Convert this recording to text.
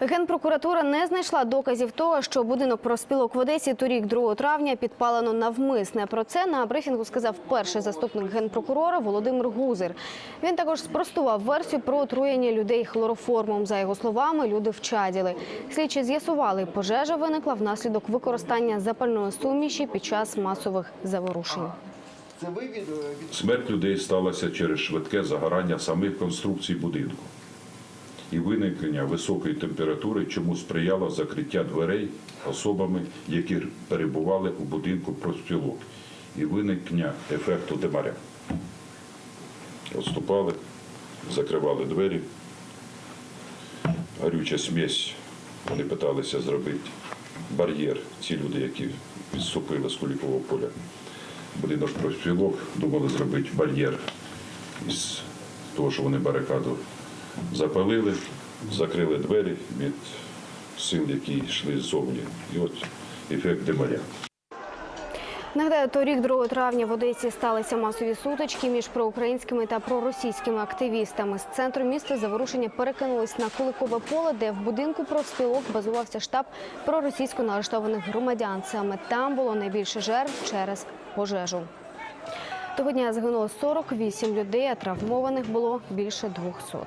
Генпрокуратура не знайшла доказів того, що будинок профспілок в Одесі торік 2 травня підпалено навмисне. Про це на брифінгу сказав перший заступник генпрокурора Володимир Гузер. Він також спростував версію про отруєння людей хлороформом. За його словами, люди вчаділи. Слідчі з'ясували, пожежа виникла внаслідок використання запальної суміші під час масових заворушень. Смерть людей сталася через швидке загорання самих конструкцій будинку і виникнення високої температури, чому сприяло закриття дверей особами, які перебували у будинку профспілок, і виникнення ефекту димаря. Отступали, закривали двері, гарюча смесь, вони питалися зробити бар'єр, ці люди, які відступили з Кулікового поля. Будинок профспілок думали зробити бар'єр із того, що вони барикаду запалили, закрили двері від сил, які йшли ззовні. І от ефект димаря. Нагадаю, торік 2 травня в Одесі сталися масові сутички між проукраїнськими та проросійськими активістами. З центру міста заворушення перекинулись на Куликове поле, де в будинку профспілок базувався штаб проросійсько налаштованих громадян. Саме там було найбільше жертв через пожежу. Того дня загинуло 48 людей, а травмованих було більше 200.